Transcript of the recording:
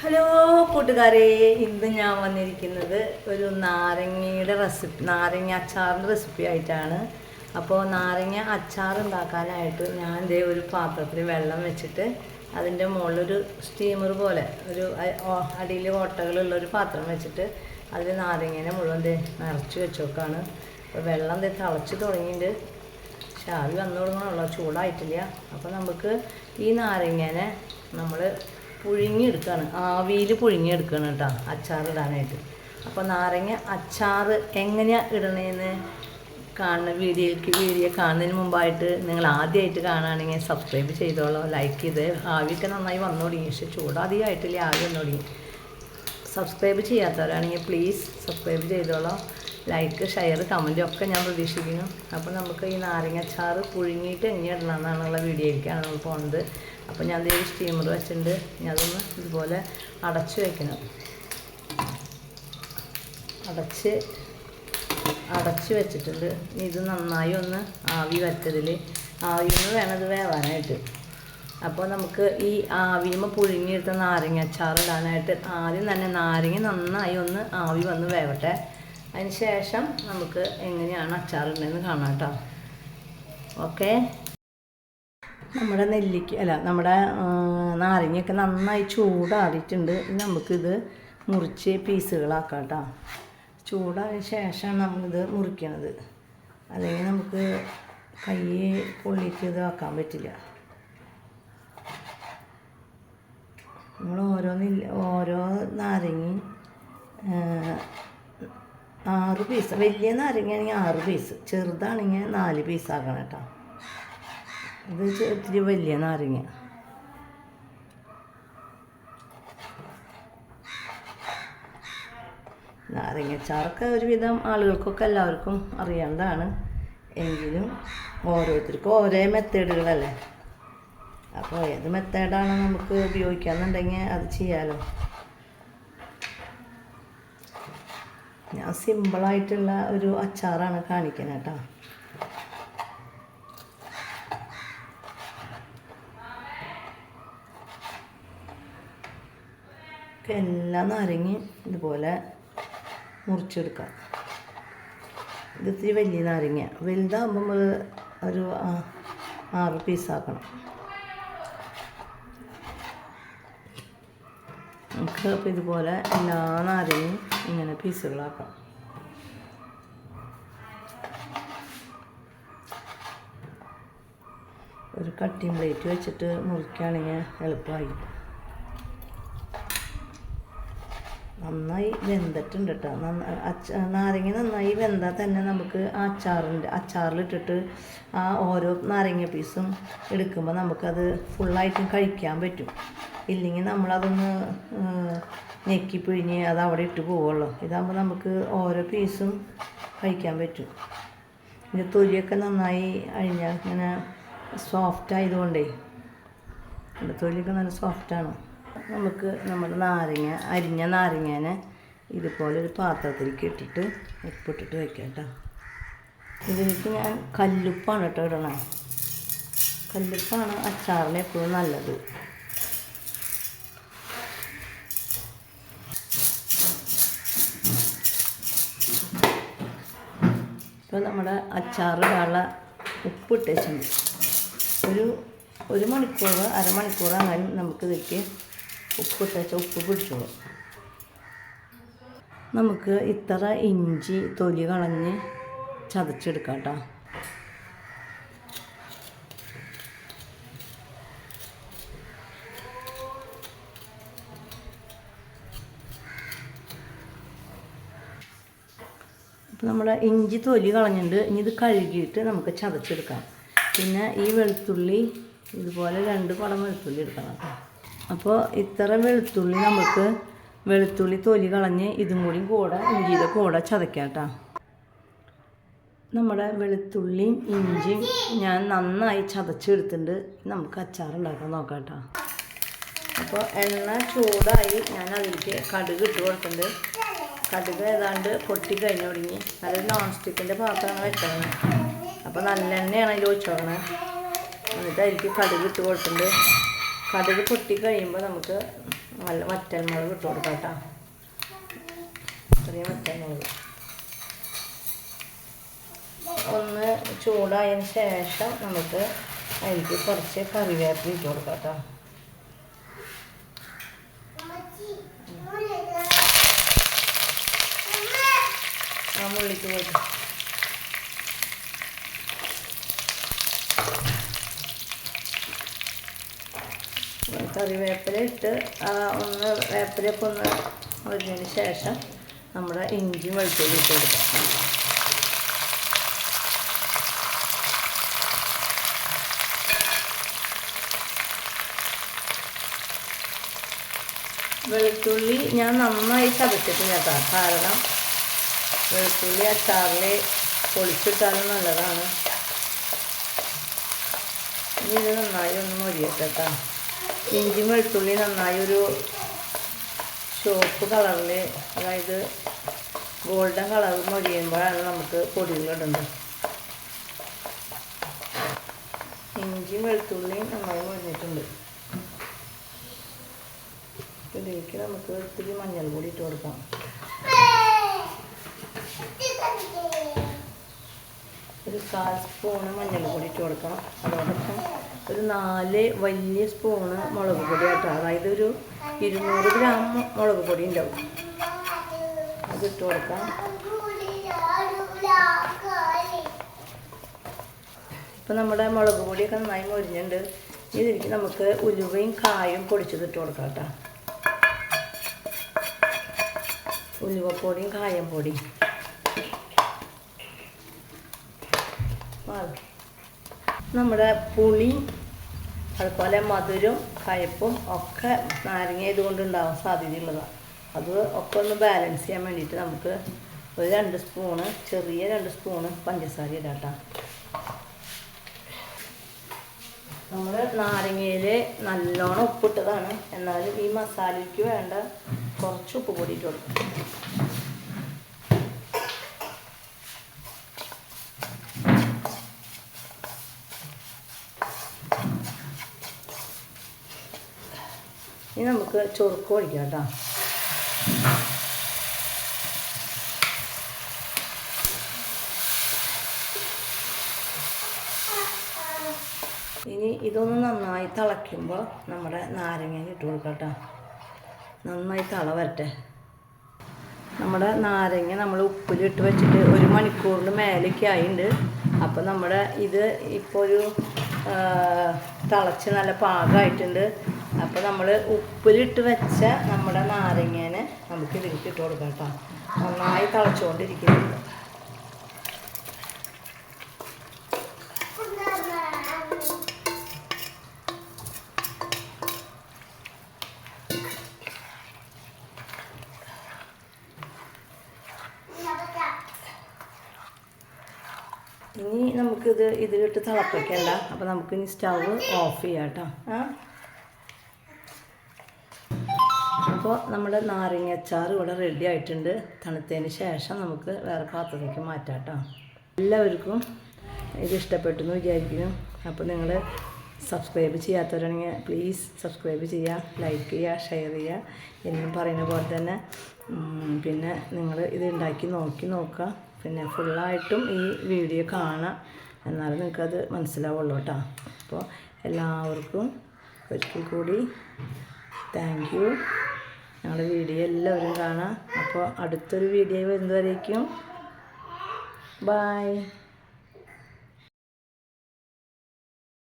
Hello കൂട്ടുകാരെ ഇന്ന് ഞാൻ വന്നിരിക്കുന്നത് ഒരു നാരങ്ങയുടെ റെസിപ്പി നാരങ്ങ അച്ചാറിന്റെ റെസിപ്പി ആയിട്ടാണ്. അപ്പോൾ നാരങ്ങ അച്ചാർ ഉണ്ടാക്കാനായിട്ട് ഞാൻ ഇതേ ഒരു പാത്രത്തിൽ വെള്ളം വെച്ചിട്ട് അതിന്റെ മുകളിലൊരു സ്റ്റീമർ പോലെ ഒരു അടിയിൽ ഓട്ടകളുള്ള ഒരു പാത്രം വെച്ചിട്ട് അതിൽ നാരങ്ങേനെ മുഴുവൻ നിറച്ച് വെച്ചോക്കാണ് അപ്പോൾ വെള്ളം തിളച്ച് തുടങ്ങിയിട്ട് പക്ഷെ വന്നു തുടങ്ങണമല്ലോ ചൂടായിട്ടില്ല. അപ്പോൾ നമുക്ക് ഈ നാരങ്ങേനെ നമ്മൾ പുഴുങ്ങിയെടുക്കുകയാണ് ആവിയിൽ പുഴുങ്ങിയെടുക്കുകയാണ് കേട്ടോ അച്ചാർ ഇടാനായിട്ട് അപ്പോൾ നാരങ്ങ അച്ചാർ എങ്ങനെയാണ് ഇടണേന്ന് കാണുന്ന വീഡിയോയ്ക്ക് വീഡിയോ കാണുന്നതിന് മുമ്പായിട്ട് നിങ്ങൾ ആദ്യമായിട്ട് കാണുകയാണെങ്കിൽ സബ്സ്ക്രൈബ് ചെയ്തോളൂ ലൈക്ക് ചെയ്ത്. ആവിയൊക്കെ നന്നായി വന്നു തുടങ്ങി പക്ഷെ ചൂടാധികമായിട്ടില്ലേ ആവി വന്നു തുടങ്ങി. സബ്സ്ക്രൈബ് ചെയ്യാത്തവരാണെങ്കിൽ പ്ലീസ് സബ്സ്ക്രൈബ് ചെയ്തോളൂ ലൈക്ക് ഷെയർ കമന്റും ഒക്കെ ഞാൻ പ്രതീക്ഷിക്കുന്നു. അപ്പോൾ നമുക്ക് ഈ നാരങ്ങ അച്ചാറ് പുഴുങ്ങിയിട്ട് എങ്ങനെ ഇടണം എന്നാണുള്ള വീഡിയോയിലേക്കാണ് നമ്മൾ പോകുന്നത് അപ്പോൾ ഞാൻ ദേ സ്റ്റീമർ വെച്ചിട്ടുണ്ട്. ഞാൻ അതൊന്ന് ഇതുപോലെ അടച്ച് വയ്ക്കണം അടച്ച് അടച്ച് വെച്ചിട്ടുണ്ട്. ഇത് നന്നായി ഒന്ന് ആവി വറ്റതിൽ ആവിന്ന് വേണം ഇത് വേവാനായിട്ട്. അപ്പോൾ നമുക്ക് ഈ ആവിയുമ്പോൾ പുഴുങ്ങിയെടുത്ത നാരങ്ങ അച്ചാർ ഇടാനായിട്ട് ആദ്യം തന്നെ നാരങ്ങ നന്നായി ഒന്ന് ആവി വന്ന് വേവട്ടെ. അതിന് ശേഷം നമുക്ക് എങ്ങനെയാണ് അച്ചാർ ഇടുന്നതെന്ന് കാണാം കേട്ടോ. ഓക്കെ? നമ്മുടെ നെല്ലിക്ക അല്ല നമ്മുടെ നാരങ്ങയൊക്കെ നന്നായി ചൂടാറിയിട്ടുണ്ട്. നമുക്കിത് മുറിച്ച് പീസുകളാക്കാം കേട്ടോ ചൂടായ ശേഷമാണ് നമ്മളിത് മുറിക്കണത്. അല്ലെങ്കിൽ നമുക്ക് കൈ പൊള്ളിയിട്ട് ഇത് ആക്കാൻ പറ്റില്ല. നമ്മൾ ഓരോ നെല്ല് ഓരോ നാരങ്ങയും ആറ് പീസ്. വലിയ നാരങ്ങയാണെങ്കിൽ ആറ് പീസ്. ചെറുതാണെങ്കിൽ നാല് പീസ് ആക്കണം കേട്ടോ. ഇത് ഇത്തിരി വലിയ നാരങ്ങ. നാരങ്ങച്ചാറൊക്കെ ഒരുവിധം ആളുകൾക്കൊക്കെ എല്ലാവർക്കും അറിയേണ്ടതാണ്. എങ്കിലും ഓരോരുത്തർക്കും ഓരോ മെത്തേഡുകളല്ലേ? അപ്പോൾ ഏത് മെത്തേഡാണ് നമുക്ക് ഉപയോഗിക്കാന്നുണ്ടെങ്കിൽ അത് ചെയ്യാമല്ലോ ഞാൻ സിമ്പിളായിട്ടുള്ള ഒരു അച്ചാറാണ് കാണിക്കുന്നത് കേട്ടോ. ഒക്കെ എല്ലാ നാരങ്ങയും ഇതുപോലെ മുറിച്ചെടുക്കാം. ഇത് ഇത്തിരി വലിയ നാരങ്ങ വലുതാകുമ്പോൾ നമ്മൾ ഒരു ആറ് പീസാക്കണം നമുക്ക് അപ്പോൾ ഇതുപോലെ എല്ലാ നാരങ്ങയും ഇങ്ങനെ പീസുകളാക്കാം. ഒരു കട്ടിങ് പ്ലേറ്റ് വെച്ചിട്ട് മുറിക്കുകയാണെങ്കിൽ എളുപ്പമായി. നന്നായി വെന്തിട്ടുണ്ട് കേട്ടോ നന്ന നാരങ്ങ നന്നായി വെന്താൽ തന്നെ നമുക്ക് അച്ചാറിന്റെ അച്ചാറിലിട്ടിട്ട് ആ ഓരോ നാരങ്ങ പീസും എടുക്കുമ്പോൾ നമുക്കത് ഫുള്ളായിട്ടും കഴിക്കാൻ പറ്റും. ഇല്ലെങ്കിൽ നമ്മളതൊന്ന് ഞെക്കി പിഴിഞ്ഞ് അത് അവിടെ ഇട്ട് പോവുള്ളൂ. ഇതാകുമ്പോൾ നമുക്ക് ഓരോ പീസും കഴിക്കാൻ പറ്റും. ഇതിന്റെ തൊലിയൊക്കെ നന്നായി അഴിഞ്ഞാൽ ഇങ്ങനെ സോഫ്റ്റ് ആയതുകൊണ്ടേ തൊലിയൊക്കെ നല്ല സോഫ്റ്റാണ് നമുക്ക് നമ്മുടെ നാരങ്ങ അരിഞ്ഞ നാരങ്ങേനെ ഇതുപോലെ ഒരു പാത്രത്തിലേക്ക് ഇട്ടിട്ട് ഉപ്പിട്ടിട്ട് വെക്കാം കേട്ടോ. ഇതിലേക്ക് ഞാൻ കല്ലുപ്പാണ് കേട്ടോ ഇടണേ. കല്ലുപ്പാണ് അച്ചാറിന് എപ്പോഴും നല്ലത്. ഇപ്പോൾ നമ്മുടെ അച്ചാറിടാനുള്ള ഉപ്പിട്ട് വെച്ചിട്ടുണ്ട് ഒരു ഒരു മണിക്കൂർ അരമണിക്കൂർ അങ്ങനെ നമുക്ക് ഇതിലേക്ക് ഇട്ടാച്ച ഉപ്പ് പിടിച്ചോളും. നമുക്ക് ഇത്ര ഇഞ്ചി തൊലി കളഞ്ഞ് ചതച്ചെടുക്കാം കേട്ടോ അപ്പോൾ നമ്മുടെ ഇഞ്ചി തൊലി കളഞ്ഞിട്ടുണ്ട് ഇനി ഇത് കഴുകിയിട്ട് നമുക്ക് ചതച്ചെടുക്കാം. പിന്നെ ഈ വെളുത്തുള്ളി ഇതുപോലെ രണ്ട് പടം വെളുത്തുള്ളി എടുക്കണം കേട്ടോ. അപ്പോൾ ഇത്ര വെളുത്തുള്ളി നമുക്ക് വെളുത്തുള്ളി തൊലി കളഞ്ഞ് ഇതും കൂടി കൂടെ ഇഞ്ചിയുടെ കൂടെ ചതയ്ക്കാം കേട്ടോ. നമ്മുടെ വെളുത്തുള്ളിയും ഇഞ്ചിയും ഞാൻ നന്നായി ചതച്ചെടുത്തിട്ടുണ്ട്. നമുക്ക് അച്ചാർ ഉണ്ടാക്കാൻ നോക്കാം അപ്പോൾ എണ്ണ ചൂടായി ഞാൻ അതിലേക്ക് കടുക് ഇട്ട് കൊടുത്തിട്ടുണ്ട്. കടുക് ഏതാണ്ട് പൊട്ടി കഴിഞ്ഞു തുടങ്ങി. നല്ല നോൺ സ്റ്റിക്കിന്റെ പാത്രങ്ങൾ വെക്കണം അപ്പോൾ നല്ല എണ്ണയാണ് അതിൽ ഒഴിച്ചോളണേ എന്നിട്ട് അതിലേക്ക് കടുക് ഇട്ട് കൊടുത്തിട്ടുണ്ട്. കടുക് പൊട്ടി കഴിയുമ്പോൾ നമുക്ക് നല്ല വറ്റൽമുളക് ഇട്ട് കൊടുക്കാം കേട്ടോ. ചെറിയ വറ്റൽമുളക് ഒന്ന് ചൂടായതിന് ശേഷം നമുക്ക് അതിലേക്ക് കുറച്ച് കറിവേപ്പില ഇട്ട് കൊടുക്കാം കേട്ടോ. ആ മുള്ളിക്ക് പോയിട്ട്. കറിവേപ്പില ഇട്ട് ഒന്ന് വേപ്പിലൊക്കെ ഒന്ന് ഒഴിഞ്ഞതിന് ശേഷം നമ്മുടെ ഇഞ്ചി വെളുത്തുള്ളി ഇട്ട് കൊടുക്കാം. വെളുത്തുള്ളി ഞാൻ നന്നായി ചതച്ചിട്ടില്ല കേട്ടോ കാരണം വെളുത്തുള്ളി അച്ചാറിൽ പൊളിച്ചിട്ടാലും നല്ലതാണ്. ഇനി ഇത് നന്നായി ഒന്ന് മൊരിയട്ടെ കേട്ടോ. ഇഞ്ചി വെളുത്തുള്ളി നന്നായി ഒരു ചുവപ്പ് കളറിൽ അതായത് ഗോൾഡൻ കളർ മൊഴിയുമ്പോഴാണ് നമുക്ക് പൊടികളിടുന്നത്. ഇഞ്ചിയും വെളുത്തുള്ളിയും നന്നായി മൊഴിഞ്ഞിട്ടുണ്ട്. ഇതിലേക്ക് നമുക്ക് ഇത്തിരി കൂടി ഇട്ട് കൊടുക്കാം. ഒരു കാൽ സ്പൂണ് മഞ്ഞൾ കൂടി ഇട്ട് കൊടുക്കണം. അതോടൊപ്പം ഒരു നാല് വലിയ സ്പൂണ് മുളക് പൊടി കേട്ടോ. അതായത് ഒരു ഇരുന്നൂറ് ഗ്രാം മുളക് പൊടി ഉണ്ടാവും. ഇട്ട് കൊടുക്കാം. ഇപ്പം നമ്മുടെ മുളക് പൊടിയൊക്കെ നന്നായി മൊരിഞ്ഞിട്ടുണ്ട്. ഇതിലേക്ക് നമുക്ക് ഉലുവയും കായും പൊടിച്ചത് ഇട്ട് കൊടുക്കാം കേട്ടോ. ഉലുവപ്പൊടിയും കായം പൊടിയും. നമ്മുടെ പുളി അതുപോലെ മധുരം കയ്പ്പും ഒക്കെ നാരങ്ങ ഇതുകൊണ്ട് ഉണ്ടാവാൻ സാധ്യതയുള്ളതാണ് അത് ഒക്കെ ഒന്ന് ബാലൻസ് ചെയ്യാൻ വേണ്ടിയിട്ട് നമുക്ക് ഒരു രണ്ട് സ്പൂണ് ചെറിയ രണ്ട് സ്പൂണ് പഞ്ചസാര ഇടാട്ടാ നമ്മൾ നാരങ്ങയിൽ നല്ലോണം ഉപ്പിട്ടതാണ്. എന്നാലും ഈ മസാലയ്ക്ക് വേണ്ട കുറച്ച് ഉപ്പ് പൊടി ഇട്ട് കൊടുക്കും ഇനി നമുക്ക് ചൊറുക്ക് ഒഴിക്കാം കേട്ടോ. ഇനി ഇതൊന്ന് നന്നായി തിളയ്ക്കുമ്പോൾ നമ്മുടെ നാരങ്ങ ഇട്ട് കൊടുക്കാം കേട്ടോ. നന്നായി തള വരട്ടെ നമ്മുടെ നാരങ്ങ നമ്മൾ ഉപ്പിലിട്ട് വെച്ചിട്ട് ഒരു മണിക്കൂറിന് മേലേക്ക് ആയിട്ടുണ്ട് അപ്പോൾ നമ്മുടെ ഇത് ഇപ്പോൾ ഒരു തിളച്ച് നല്ല പാകമായിട്ടുണ്ട് അപ്പോൾ നമ്മൾ ഉപ്പിലിട്ട് വെച്ച നമ്മുടെ നാരങ്ങേനെ നമുക്ക് ഇതിലേക്ക് ഇട്ട് കൊടുക്കാം കേട്ടോ. നന്നായി തിളച്ചുകൊണ്ടിരിക്കുന്നുണ്ട് ഇനി നമുക്കിത് ഇതിലിട്ട് തിളപ്പിക്കണ്ട. അപ്പോൾ നമുക്ക് ഇനി സ്റ്റവ് ഓഫ് ചെയ്യാം കേട്ടോ. ആ. അപ്പോൾ നമ്മുടെ നാരങ്ങ അച്ചാർ ഇവിടെ റെഡി ആയിട്ടുണ്ട്. തണുത്തതിന് ശേഷം നമുക്ക് വേറെ പാത്രത്തിലേക്ക് മാറ്റാം കേട്ടോ. എല്ലാവർക്കും ഇത് ഇഷ്ടപ്പെട്ടു എന്ന് വിചാരിക്കുന്നു. അപ്പോൾ നിങ്ങൾ സബ്സ്ക്രൈബ് ചെയ്യാത്തവരാണെങ്കിൽ പ്ലീസ് സബ്സ്ക്രൈബ് ചെയ്യുക ലൈക്ക് ചെയ്യുക ഷെയർ ചെയ്യുക. എന്നും പറയുന്ന പോലെ തന്നെ. പിന്നെ നിങ്ങൾ ഇത് ഉണ്ടാക്കി നോക്കി നോക്കുക. പിന്നെ ഫുള്ളായിട്ടും ഈ വീഡിയോ കാണാം എന്നാലും നിങ്ങൾക്കത് മനസ്സിലാവുള്ളൂ കേട്ടോ. അപ്പോൾ എല്ലാവർക്കും ഒരിക്കൽ കൂടി താങ്ക് യു ഞങ്ങളുടെ വീഡിയോ എല്ലാവരും കാണാം. അപ്പോൾ അടുത്തൊരു വീഡിയോ വരുന്നവരേക്കും. ബൈ